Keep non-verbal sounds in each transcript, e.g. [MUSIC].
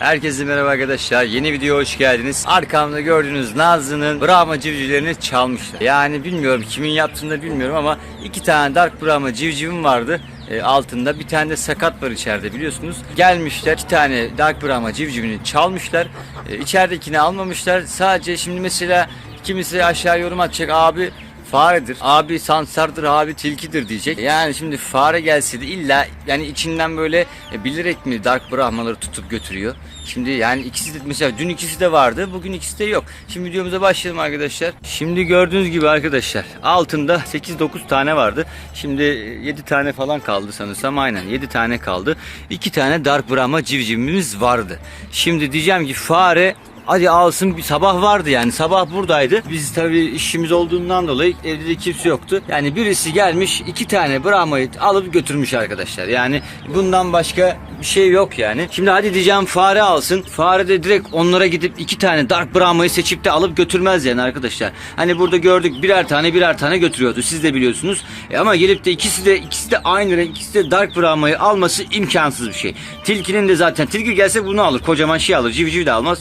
Herkese merhaba arkadaşlar. Yeni videoya hoş geldiniz. Arkamda gördüğünüz Nazlı'nın Brahma civcivlerini çalmışlar. Yani bilmiyorum kimin yaptığını da bilmiyorum ama iki tane Dark Brahma civcivim vardı. e, altında bir tane de sakat var içeride biliyorsunuz. Gelmişler iki tane Dark Brahma civcivini çalmışlar. E, içeridekini almamışlar. Sadece şimdi mesela kimisi aşağı yorum atacak abi faredir. Abi sansardır, abi tilkidir diyecek. Yani şimdi fare gelse de illa yani içinden böyle e, bilerek mi Dark Brahmaları tutup götürüyor. Şimdi yani ikisi de mesela dün ikisi de vardı, bugün ikisi de yok. Şimdi videomuza başlayalım arkadaşlar. Şimdi gördüğünüz gibi arkadaşlar altında 8-9 tane vardı. Şimdi 7 tane falan kaldı sanırsam aynen 7 tane kaldı. 2 tane Dark Brahma civcivimiz vardı. Şimdi diyeceğim ki fare Hadi alsın bir sabah vardı yani sabah buradaydı. Biz tabii işimiz olduğundan dolayı evde de kimse yoktu. Yani birisi gelmiş iki tane Brahma'yı alıp götürmüş arkadaşlar. Yani bundan başka bir şey yok yani. Şimdi hadi diyeceğim fare alsın. Fare de direkt onlara gidip iki tane Dark Brahma'yı seçip de alıp götürmez yani arkadaşlar. Hani burada gördük birer tane birer tane götürüyordu. Siz de biliyorsunuz. E ama gelip de ikisi de ikisi de aynı renk ikisi de Dark Brahma'yı alması imkansız bir şey. Tilkinin de zaten tilki gelse bunu alır. Kocaman şey alır. Civciv de almaz.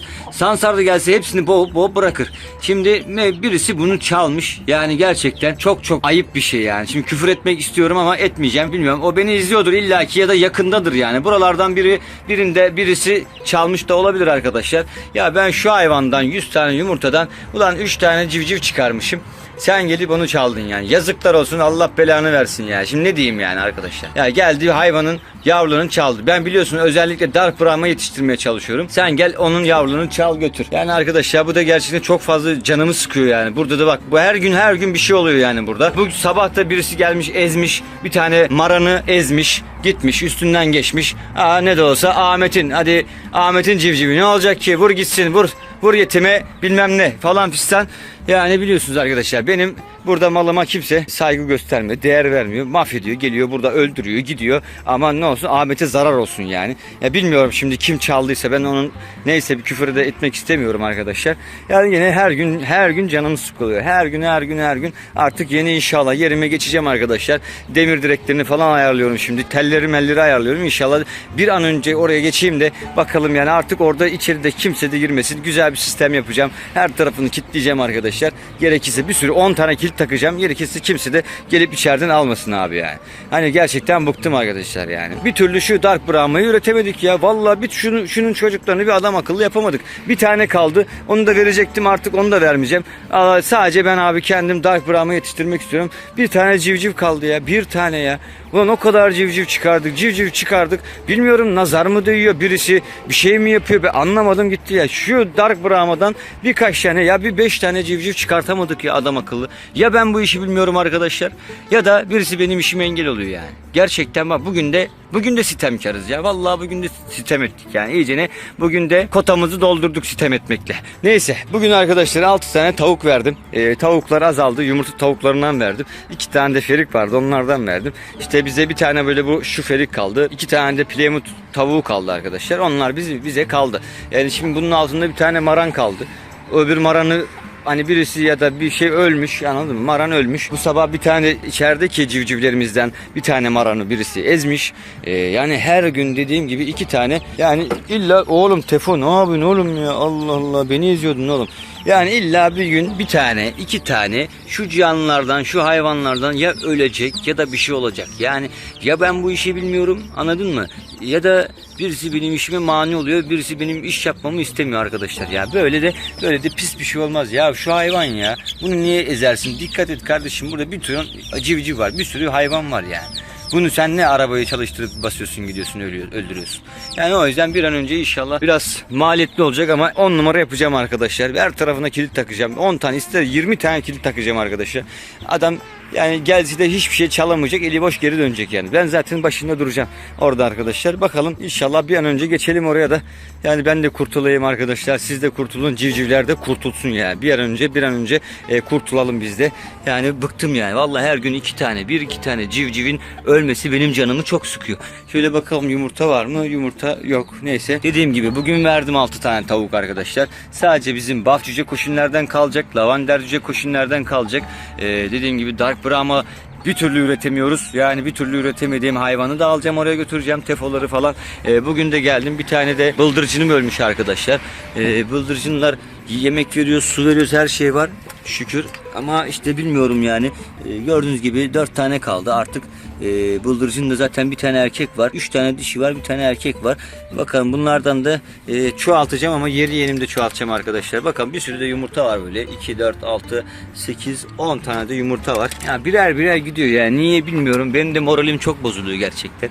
Sansar da gelse hepsini boğup boğup bırakır. Şimdi ne birisi bunu çalmış. Yani gerçekten çok çok ayıp bir şey yani. Şimdi küfür etmek istiyorum ama etmeyeceğim. Bilmiyorum. O beni izliyordur illaki ya da yakındadır yani. Buralardan biri birinde birisi çalmış da olabilir arkadaşlar. Ya ben şu hayvandan 100 tane yumurtadan ulan 3 tane civciv çıkarmışım. Sen gelip onu çaldın yani. Yazıklar olsun Allah belanı versin ya. Şimdi ne diyeyim yani arkadaşlar. Ya geldi hayvanın yavrularını çaldı. Ben biliyorsun özellikle Dark Brahma yetiştirmeye çalışıyorum. Sen gel onun yavrunu çal götür. Yani arkadaşlar bu da gerçekten çok fazla canımı sıkıyor yani. Burada da bak bu her gün her gün bir şey oluyor yani burada. Bu sabah da birisi gelmiş ezmiş. Bir tane maranı ezmiş. Gitmiş üstünden geçmiş. Aa ne de olsa Ahmet'in hadi Ahmet'in civcivi ne olacak ki vur gitsin vur vur yetime bilmem ne falan fistan. Yani biliyorsunuz arkadaşlar benim burada malıma kimse saygı göstermiyor, değer vermiyor, mahvediyor, geliyor burada öldürüyor, gidiyor. Ama ne olsun Ahmet'e zarar olsun yani. Ya bilmiyorum şimdi kim çaldıysa ben onun neyse bir küfür de etmek istemiyorum arkadaşlar. Yani yine her gün her gün canım sıkılıyor. Her gün her gün her gün artık yeni inşallah yerime geçeceğim arkadaşlar. Demir direklerini falan ayarlıyorum şimdi. Telleri melleri ayarlıyorum. İnşallah bir an önce oraya geçeyim de bakalım yani artık orada içeride kimse de girmesin. Güzel bir sistem yapacağım. Her tarafını kilitleyeceğim arkadaşlar. Gerekirse bir sürü 10 tane kilit takacağım. Gerekirse kimse de gelip içeriden almasın abi yani. Hani gerçekten bıktım arkadaşlar yani. Bir türlü şu Dark Brahma'yı üretemedik ya. Vallahi bir şunu, şunun çocuklarını bir adam akıllı yapamadık. Bir tane kaldı. Onu da verecektim artık onu da vermeyeceğim. Aa, sadece ben abi kendim Dark Brahma yetiştirmek istiyorum. Bir tane civciv kaldı ya. Bir tane ya. Ulan o kadar civciv çıkardık. Civciv çıkardık. Bilmiyorum nazar mı değiyor birisi bir şey mi yapıyor ben anlamadım gitti ya. Şu Dark Brahma'dan birkaç tane ya bir beş tane civciv çıkartamadık ya adam akıllı. Ya ben bu işi bilmiyorum arkadaşlar ya da birisi benim işime engel oluyor yani. Gerçekten bak bugün de bugün de sitemkarız ya. Vallahi bugün de sitem ettik yani. İyice ne bugün de kotamızı doldurduk sitem etmekle. Neyse bugün arkadaşlar 6 tane tavuk verdim. Ee, tavuklar azaldı. Yumurta tavuklarından verdim. 2 tane de ferik vardı onlardan verdim. İşte bize bir tane böyle bu şu ferik kaldı. 2 tane de Plymouth tavuğu kaldı arkadaşlar. Onlar bize, bize kaldı. Yani şimdi bunun altında bir tane maran kaldı. Öbür maranı Hani birisi ya da bir şey ölmüş anladın mı? Maran ölmüş. Bu sabah bir tane içerideki civcivlerimizden bir tane maranı birisi ezmiş. Ee, yani her gün dediğim gibi iki tane. Yani illa oğlum Tefo ne yapıyorsun oğlum ya Allah Allah beni izliyordun oğlum. Yani illa bir gün bir tane, iki tane şu canlılardan, şu hayvanlardan ya ölecek ya da bir şey olacak. Yani ya ben bu işi bilmiyorum anladın mı? Ya da birisi benim işime mani oluyor, birisi benim iş yapmamı istemiyor arkadaşlar. Ya böyle de böyle de pis bir şey olmaz. Ya şu hayvan ya. Bunu niye ezersin? Dikkat et kardeşim. Burada bir ton civciv var. Bir sürü hayvan var yani. Bunu sen ne arabayı çalıştırıp basıyorsun gidiyorsun ölüyor, öldürüyorsun. Yani o yüzden bir an önce inşallah biraz maliyetli olacak ama 10 numara yapacağım arkadaşlar. Her tarafına kilit takacağım. 10 tane ister 20 tane kilit takacağım arkadaşlar. Adam yani gelse de hiçbir şey çalamayacak. Eli boş geri dönecek yani. Ben zaten başında duracağım orada arkadaşlar. Bakalım inşallah bir an önce geçelim oraya da. Yani ben de kurtulayım arkadaşlar. Siz de kurtulun. Civcivler de kurtulsun yani. Bir an önce bir an önce e, kurtulalım biz de. Yani bıktım yani. Vallahi her gün iki tane bir iki tane civcivin ölmesi benim canımı çok sıkıyor. Şöyle bakalım yumurta var mı? Yumurta yok. Neyse. Dediğim gibi bugün verdim 6 tane tavuk arkadaşlar. Sadece bizim baf cüce koşunlardan kalacak. Lavender cüce koşunlardan kalacak. Ee, dediğim gibi Dark Brahma Bir türlü üretemiyoruz. Yani bir türlü üretemediğim hayvanı da alacağım oraya götüreceğim tefoları falan. Ee, bugün de geldim. Bir tane de bıldırcınım ölmüş arkadaşlar. Ee, bıldırcınlar yemek veriyor, su veriyoruz, her şey var. Şükür. Ama işte bilmiyorum yani. Ee, gördüğünüz gibi dört tane kaldı artık. E, bıldırcının da zaten bir tane erkek var. Üç tane dişi var. Bir tane erkek var. Bakalım bunlardan da e, çoğaltacağım ama yeri yerimde çoğaltacağım arkadaşlar. Bakın bir sürü de yumurta var böyle. 2, 4, 6, 8, 10 tane de yumurta var. Ya birer birer gidiyor yani. Niye bilmiyorum. Benim de moralim çok bozuluyor gerçekten.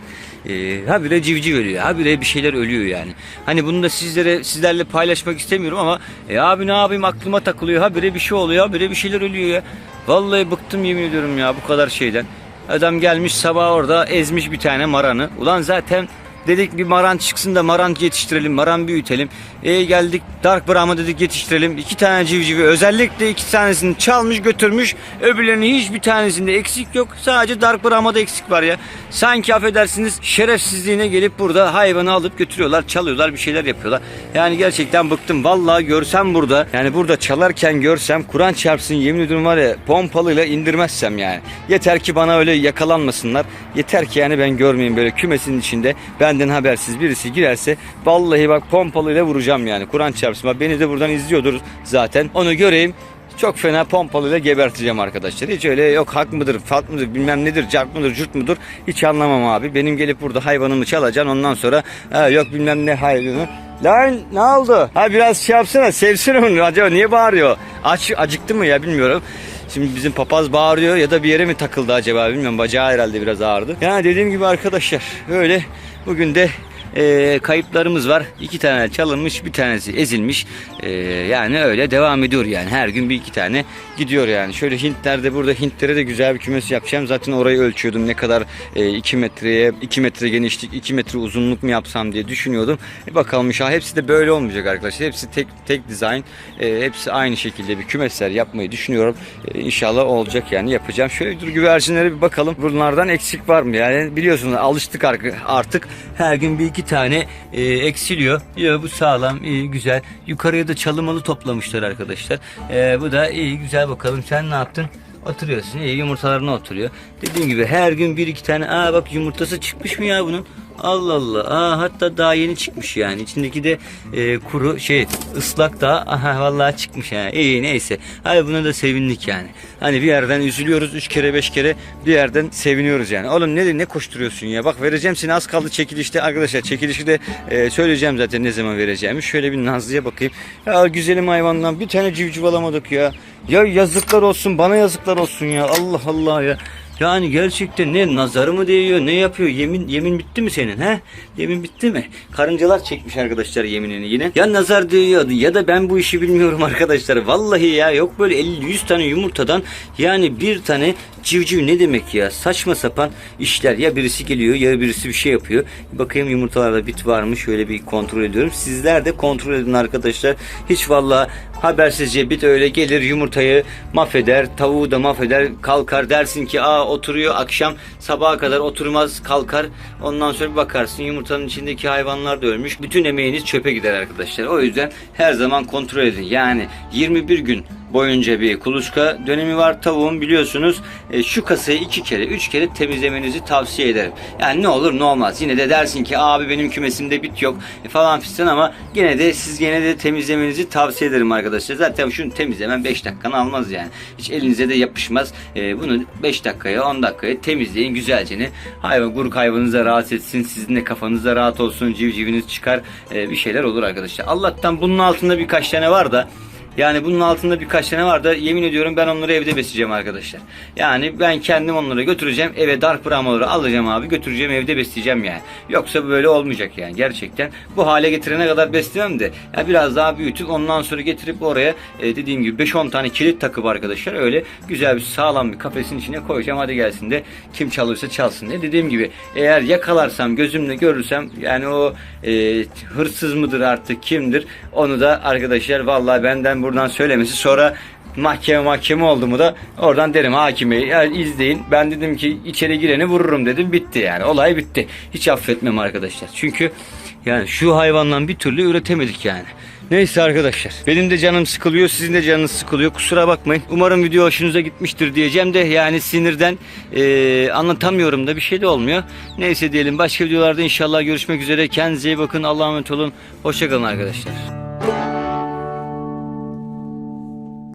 E, habire civciv ölüyor. Habire bir şeyler ölüyor yani. Hani bunu da sizlere sizlerle paylaşmak istemiyorum ama e, abi ne yapayım aklıma takılıyor. Habire bir şey oluyor. Habire bir şeyler ölüyor ya. Vallahi bıktım yemin ediyorum ya bu kadar şeyden. Adam gelmiş sabah orada ezmiş bir tane maranı. Ulan zaten dedik bir maran çıksın da maran yetiştirelim, maran büyütelim. E geldik Dark Brahma dedik yetiştirelim. İki tane civcivi özellikle iki tanesini çalmış götürmüş. Öbürlerinin hiçbir tanesinde eksik yok. Sadece Dark Brahma'da eksik var ya. Sanki affedersiniz şerefsizliğine gelip burada hayvanı alıp götürüyorlar, çalıyorlar, bir şeyler yapıyorlar. Yani gerçekten bıktım. Vallahi görsem burada yani burada çalarken görsem Kur'an çarpsın yemin ediyorum var ya pompalıyla indirmezsem yani. Yeter ki bana öyle yakalanmasınlar. Yeter ki yani ben görmeyeyim böyle kümesin içinde benden habersiz birisi girerse vallahi bak pompalıyla vuracağım yani. Kur'an çarpsın. Beni de buradan izliyordur zaten. Onu göreyim. Çok fena pompalıyla geberteceğim arkadaşlar. Hiç öyle yok hak mıdır, fat mıdır, bilmem nedir, cart mıdır, cürt mudur hiç anlamam abi. Benim gelip burada hayvanımı çalacaksın ondan sonra ha, yok bilmem ne hayvanı. Lan ne oldu? Ha biraz şey yapsana sevsene onu acaba niye bağırıyor? Aç, acıktı mı ya bilmiyorum. Şimdi bizim papaz bağırıyor ya da bir yere mi takıldı acaba bilmiyorum. Bacağı herhalde biraz ağrıdı. Yani dediğim gibi arkadaşlar öyle bugün de e, kayıplarımız var. İki tane çalınmış, bir tanesi ezilmiş. E, yani öyle devam ediyor yani. Her gün bir iki tane gidiyor yani. Şöyle Hintlerde burada Hintlere de güzel bir kümes yapacağım. Zaten orayı ölçüyordum. Ne kadar 2 metreye 2 metre genişlik, 2 metre uzunluk mu yapsam diye düşünüyordum. E, bakalım inşallah hepsi de böyle olmayacak arkadaşlar. Hepsi tek tek dizayn. E, hepsi aynı şekilde bir kümesler yapmayı düşünüyorum. E, inşallah olacak yani yapacağım. Şöyle dur güvercinlere bir bakalım. Bunlardan eksik var mı? Yani biliyorsunuz alıştık artık. Her gün bir iki tane e, eksiliyor. Ya bu sağlam, iyi, güzel. Yukarıya da çalımalı toplamışlar arkadaşlar. E, bu da iyi, güzel bakalım. Sen ne yaptın? Oturuyorsun. iyi yumurtalarına oturuyor. Dediğim gibi her gün bir iki tane. Aa bak yumurtası çıkmış mı ya bunun? Allah Allah. Aa, hatta daha yeni çıkmış yani. İçindeki de e, kuru şey ıslak da aha vallahi çıkmış yani. İyi neyse. Hadi buna da sevindik yani. Hani bir yerden üzülüyoruz üç kere beş kere bir yerden seviniyoruz yani. Oğlum ne ne koşturuyorsun ya? Bak vereceğim seni az kaldı çekilişte arkadaşlar. Çekilişi de e, söyleyeceğim zaten ne zaman vereceğimi. Şöyle bir Nazlı'ya bakayım. Ya güzelim hayvandan bir tane civciv alamadık ya. Ya yazıklar olsun bana yazıklar olsun ya. Allah Allah ya. Yani gerçekten ne nazarı mı değiyor ne yapıyor yemin yemin bitti mi senin he? Yemin bitti mi? Karıncalar çekmiş arkadaşlar yeminini yine. Ya nazar değiyor ya da ben bu işi bilmiyorum [LAUGHS] arkadaşlar. Vallahi ya yok böyle 50-100 tane yumurtadan yani bir tane civciv ne demek ya? Saçma sapan işler. Ya birisi geliyor ya birisi bir şey yapıyor. Bakayım yumurtalarda bit var mı? Şöyle bir kontrol ediyorum. Sizler de kontrol edin arkadaşlar. Hiç vallahi habersizce bit öyle gelir yumurtayı mahveder. Tavuğu da mahveder. Kalkar dersin ki aa oturuyor akşam sabaha kadar oturmaz kalkar. Ondan sonra bir bakarsın yumurtanın içindeki hayvanlar da ölmüş. Bütün emeğiniz çöpe gider arkadaşlar. O yüzden her zaman kontrol edin. Yani 21 gün boyunca bir kuluçka dönemi var tavuğun biliyorsunuz. E, şu kasayı iki kere, üç kere temizlemenizi tavsiye ederim. Yani ne olur ne olmaz. Yine de dersin ki abi benim kümesimde bit yok e, falan fistan ama gene de siz gene de temizlemenizi tavsiye ederim arkadaşlar. Zaten şunu temizlemen 5 dakikanı almaz yani. Hiç elinize de yapışmaz. E, bunu 5 dakikaya 10 dakikaya temizleyin güzelce. Hayvan, guruk hayvanınıza rahat etsin. Sizin de kafanıza rahat olsun. Civciviniz çıkar. E, bir şeyler olur arkadaşlar. Allah'tan bunun altında birkaç tane var da yani bunun altında birkaç tane var da yemin ediyorum ben onları evde besleyeceğim arkadaşlar. Yani ben kendim onları götüreceğim eve dark brahmaları alacağım abi götüreceğim evde besleyeceğim yani. Yoksa böyle olmayacak yani gerçekten. Bu hale getirene kadar beslemem de ya biraz daha büyütüp ondan sonra getirip oraya e, dediğim gibi 5-10 tane kilit takıp arkadaşlar öyle güzel bir sağlam bir kafesin içine koyacağım. Hadi gelsin de kim çalırsa çalsın diye. Dediğim gibi eğer yakalarsam gözümle görürsem yani o e, hırsız mıdır artık kimdir onu da arkadaşlar vallahi benden buradan söylemesi sonra mahkeme mahkeme oldu mu da oradan derim hakime ya izleyin ben dedim ki içeri gireni vururum dedim bitti yani olay bitti hiç affetmem arkadaşlar çünkü Yani şu hayvandan bir türlü üretemedik yani. Neyse arkadaşlar. Benim de canım sıkılıyor. Sizin de canınız sıkılıyor. Kusura bakmayın. Umarım video hoşunuza gitmiştir diyeceğim de yani sinirden eee, anlatamıyorum da bir şey de olmuyor. Neyse diyelim. Başka videolarda inşallah görüşmek üzere. Kendinize iyi bakın. Allah'a emanet olun. Hoşçakalın arkadaşlar.